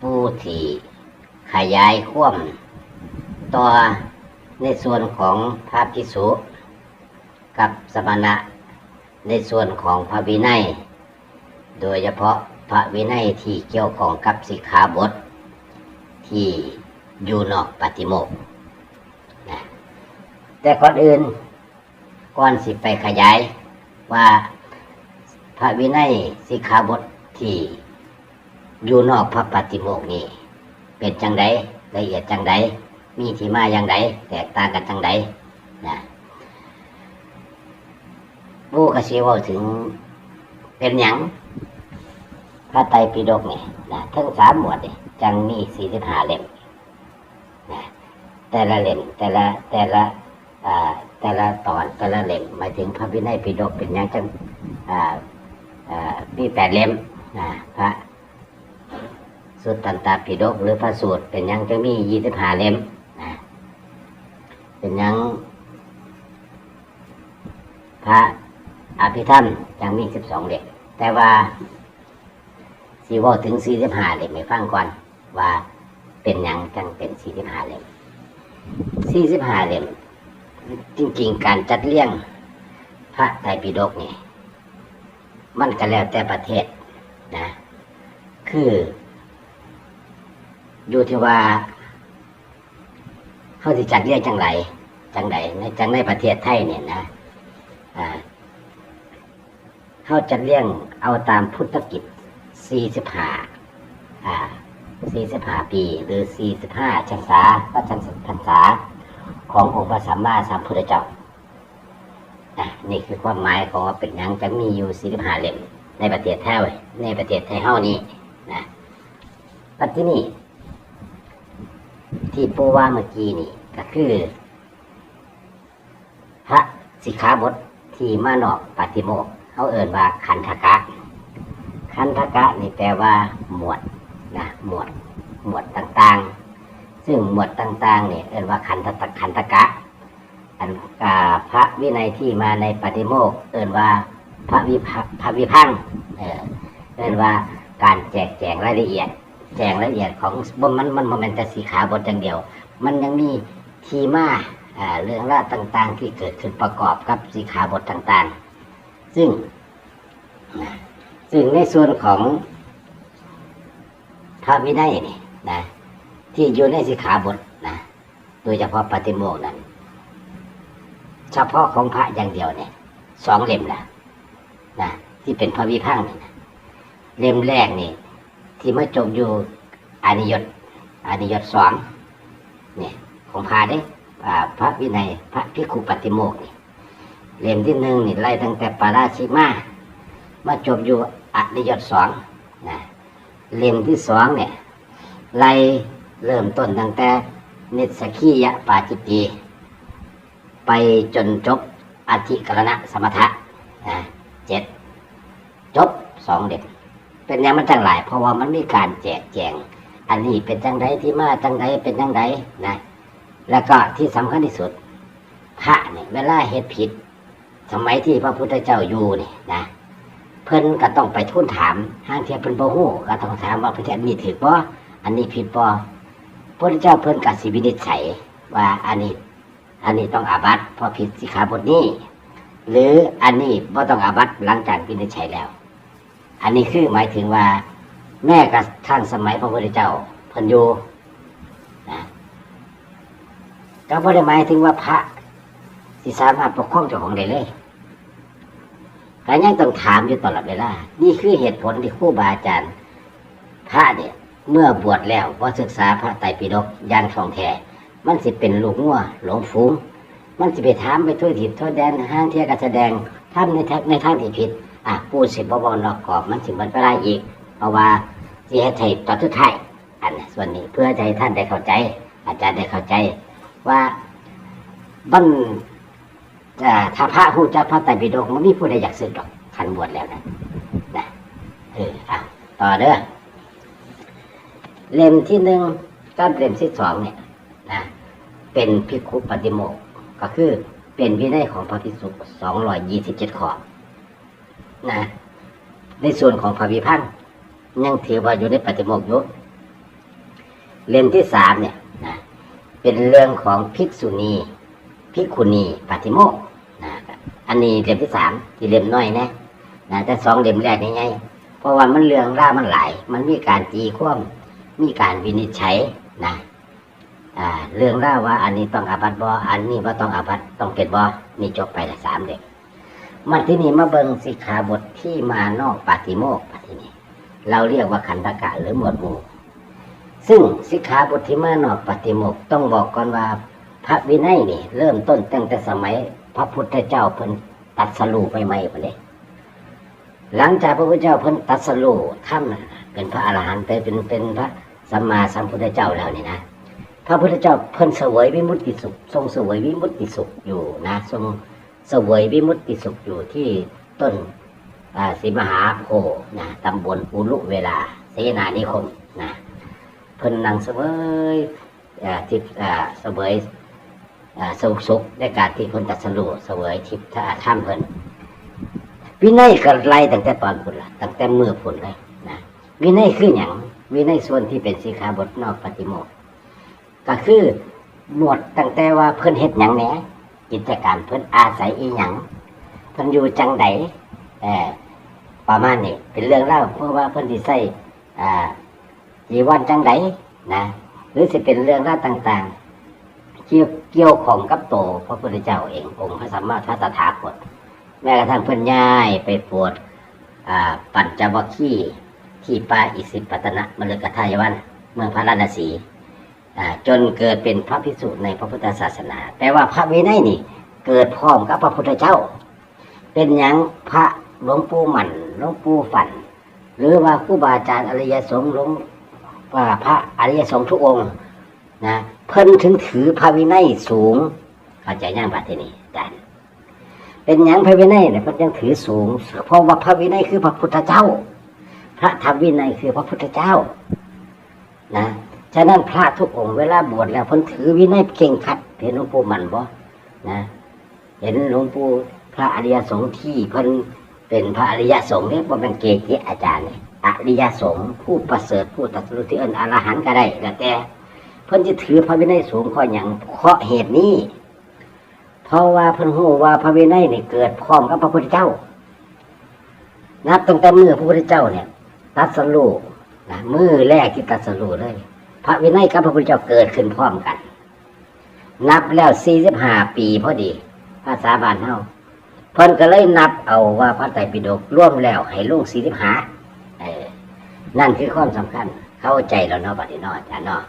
ผู้ที่ขยายข่วมต่อในส่วนของพระภิกษุกับสมณะในส่วนของพระวินัย โดยเฉพาะพระวินัยที่เกี่ยวของกับสิกขาบท ที่อยู่นอกปฏิโมกข์นะแต่ก่อนอื่นก่อนสิไปขยายว่าพระวินัยสิกขาบทที่ อยู่นอกพระปฏิโมกข์นี้ เป็นจังไดละเอียดจังไดมีที่มาอย่างไดแตกต่างกันจังไดนะผู้กสิเว่าถึงเป็นหยังพระไตรปิฎกนี่นะทั้งสามหมวดนี่จังมีสี่สิบห้าเล่มนะแต่ละเล่มแต่ละแต่ละแต่ละตอนแต่ละเล่มหมายถึงพระวินัยปิฎกเป็นหยังจังมีแปดเล่มนะพระ สุตตันตาปิฎกหรือพระสูตร เป็นยังจังมียี่สิบห้าเล่มนะเป็นยังพระอภิธรรมจังมีสิบสองเล่มแต่ว่าสีว่าถึงสี่สิบห้าเล่มให้ฟังก่อน ว่าเป็นยังจังเป็นสี่สิบห้าเล่มสี่สิบห้าเล่มจริง ๆ การจัดเลี้ยงพระไตรปิฎกนี่มันก็แล้วแต่ประเทศนะ คือ อยู่ที่ว่าเขาที่จัดเรียกจังไรจังไรในจังในประเทศไทยเนี่ยนะอ่าเขาจัดเลี้ยงเอาตามพุทธกิจสี่สิบห้าอ่าสี่สิบห้าปี หรือสี่สิบห้าชันษาพระชันพรรษาขององค์พระสัมมาสัมพุทธเจ้าอะนี่คือความหมายของว่าเป็นยังจะมีอยู่สี่สิบห้าเล่มในประเทศไทยในประเทศไทยเฮานี่นะปัจจุบัน ที่ปูว่าเมื่อกี้นี่ก็คือ พระสิกขาบทที่มานอกปฏิโมกเขาเอ่นว่าคันธกะ คันธกะนี่แปลว่า หมวดนะหมวด หมวดต่างๆ ซึ่งหมวดต่างๆเนี่ยเอ่นว่าคันธตคันธกะ อันอ่าพระวินัยที่มาในปฏิโมกเอ่นว่าพระวิพระวิพังค์เออเอ่นว่าการแจกแจงรายละเอียด แจงรายละเอียดของบ่มันมันมันเป็นแต่สีขาบทอย่างเดียว มันยังมีทีมาอ่าเรื่องราวต่าง ๆ ที่เกิดขึ้นประกอบกับสีขาบทต่าง ๆ ซึ่งซึ่งในส่วนของพระวินัยนี่นะ ที่อยู่ในสิกขาบทนะโดยเฉพาะปฏิโมกข์นั้น เฉพาะของพระอย่างเดียวเนี่ยสองเล่มนะนะที่เป็นพระวิพังค์นี่นะเล่มแรกนี่ ที่มาจบอยู่อานิยตอานิยตสองเนี่ยของพาได้อ่าพระวินัยพระพิคุปฏิโมกนี่เล่มที่หนึ่งนี่ไล่ตั้งแต่ปาราชิมามาจบอยู่อนิยตสองนะเล่มที่สองเนี่ยไล่เริ่มต้นตั้งแต่นิสกียะปาจิตีไปจนจบอธิกรณะสมถะนะเจ็ดจบสองเล่ม เป็นอย่างมันจังหลาย เพราะว่ามันมีการแจกแจง อันนี้เป็นจังไดที่มาจังไดเป็นจังไดนะ แล้วก็ที่สำคัญที่สุด พระเนี่ยเวลาเฮ็ดผิด สมัยที่พระพุทธเจ้าอยู่นี่นะเพิ่นก็ต้องไปทูลถามห้างเทียเพิ่นบ่ฮู้ก็ต้องถามว่าพระเจ้าอันนี้ถูกบ่อันนี้ผิดบ่พระเจ้าเพิ่นก็สิวินิจฉัยว่าอันนี้ อันนี้ต้องอาบัติเพราะผิดสิขาบทนี้ หรืออันนี้บ่ต้องอาบัติหลังจากวินิจฉัยแล้ว อันนี้คือหมายถึงว่า แม่กับท่านสมัยพระพุทธเจ้าเพิ่นอยู่นะก็บ่ได้หมายถึงว่าพระสิสามารถปกครองเจ้าของได้เลยก็ยังต้องถามอยู่ตลอดเวลา นี่คือเหตุผลที่ครูบาอาจารย์ พระเนี่ย เมื่อบวชแล้วว่าศึกษาพระไตรปิฎกย่างท่องแท้มันสิเป็นลูกงัวหลงฝูงมันสิไปถามไปทั่วทิศทั่วแดนห้างเทียกแสดงทำในทางในทางที่ผิด อะปูสิบบวรอกกรอบมันสิมันไปได้อีก เพราะว่าสิให้ไทยตอนทุดท้ายอันนี้ส่วนนี้เพื่อให้ท่านได้เข้าใจ อาจารย์ได้เข้าใจ ว่าบันอ่าถ้าพระหูจักพระไตรปิฎกมันมีผู้ใดอยากสึกดอกขันบวชแล้วนะนะเออเอาต่อเด้อเล่มที่หนึ่งกับเล่มที่สองเนี่ยนะเป็นพิคุปฏิโมกก็คือเป็นวินัยของพระภิกษุสองร้อยยี่สิบเจ็ดข้อ นะในส่วนของพระวิพังค์ยังถือว่าอยู่ในปฏิโมกข์อยู่เล่มที่สามเนี่ยนะเป็นเรื่องของภิกษุณีภิกขุณีปาติโมกข์นะอันนี้เล่มที่สามที่เล่มน้อยนะนะแต่สองเล่มแรกนี่ไงเพราะว่ามันเรื่องร่ามันหลาย มันมีการตีความมีการวินิจฉัยนะเรื่องร่าว่าอันนี้ต้องอาบัตบออันนี้ว่าต้องอาบัตต้องเป็นบอนี่จบไปละสามเล่ม มาที่นี่มาเบิงสิกขาบทที่มานอกปาติโมกข์ปาที่นี่เราเรียกว่าขันธกะหรือหมวดหมู่ ซึ่งสิกขาบทที่มานอกปฏิโมกต้องบอกก่อนว่า พระวินัยนี่ เริ่มต้นตั้งแต่สมัย พระพุทธเจ้าเพิ่นตัดสรูไปใหม่ๆปเลยหลังจากพระพุทธเจ้าเพิ่นตัดสรูท่านเป็นพระอรหันต์เป็นเป็นเป็นพระสัมมาสัมพุทธเจ้าแล้วนี่นะพระพุทธเจ้าเพิ่นเสวยวิมุตติสุข ทรงเสวยวิมุตติสุขอยู่นะ ทรง สวยวิมุตติสุขอยู่ที่ต้นอ่าสีมหาโพนะตำบลอุลุเวลา เสนานิคมนะเพิ่นนังเสวยทิพเสวยสุขสุขในการที่เพิ่นตัดสรุเสวยทิพท่ามเพิ่นวินัยก็ไล่ตั้งแต่ตอนพุ่นละตั้งแต่เมื่อพุ่นเลยนะวินัยคืออย่างวินัยส่วนที่เป็นสีขาบทนอกปฏิโมกข์ก็คือหมวดตั้งแต่ว่าเพิ่นเฮ็ดหยังแหน กิจการเพิ่นอาศัยอีหยังเพิ่นอยู่จังใดเออประมาณนี้เป็นเรื่องเล่าเพราะว่าเพิ่นสิใส่อ่าจีวันจังไดนะหรือจะเป็นเรื่องราวต่างๆ เกี่ยวเกี่ยวของกับโตพระพุทธเจ้าเององค์พระสัมมาสัมพุทธถาคตแม้กระทั่งเพิ่นย้ายไปโปรดอ่าปัญจวัคคีย์ที่ป่าอิสิปตนะมฤคทายวัน เมืองพระราณสี จนเกิดเป็นพระภิกษุในพระพุทธศาสนาแต่ว่าพระวินัยนี่ เกิดพร้อมกับพระพุทธเจ้า เป็นยังพระหลวงปู่หมันหลวงปู่ฝัน หรือว่าครูบาอาจารย์อริยสงฆ์หลวงว่าพระอริยสงฆ์ทุกองค์นะเพิ่นถึงถือพระวินัยสูงเข้าใจย่างบัดที่นี่อาจารย์เป็นยังพระวินัยเนี่ยเพิ่นยังถือสูง เพราะว่าพระวินัยคือพระพุทธเจ้า พระธรรมวินัยคือพระพุทธเจ้า นะ ฉะนั้นพระทุกองค์เวลาบวชแล้วพิ่นถือวินัยเข่งขัดเห็นหลวงปู่มันบ่นะ เห็นหลวงปู่พระอริยสงฆ์ที่พิ่นเป็นพระอริยสงฆ์เนี่ยบ่เป็นเกจิอาจารย์เนี่ยอริยสงฆ์ผู้ประเสริฐผู้ตรัสรู้ที่เอินอรหันต์ก็ได้แต่เพิ่นจะถือพระวินัยสูงข้ออย่างเพราะเหตุนี้เพราะว่าเพิ่นรู้ว่าพระวินัยเนี่ยเกิดพร้อมกับพระพุทธเจ้านับตั้งแต่มือพระพุทธเจ้าเนี่ยตรัสรู้นะมือแรกที่ตรัสรู้เลย ระวินัยกับพระพุทธเจ้าเกิดขึ้นพร้อมกัน นับแล้วสี่สิบห้าปีพอดี ภาษาบาลเฮาเพิ่นก็เลยนับเอาว่าพระไตรปิฎกร่วมแล้วให้ลูกสี่สิบห้านั่นคือความสำคัญเข้าใจแล้วเนาะบัดนี้เนาะอาจารย์เนาะ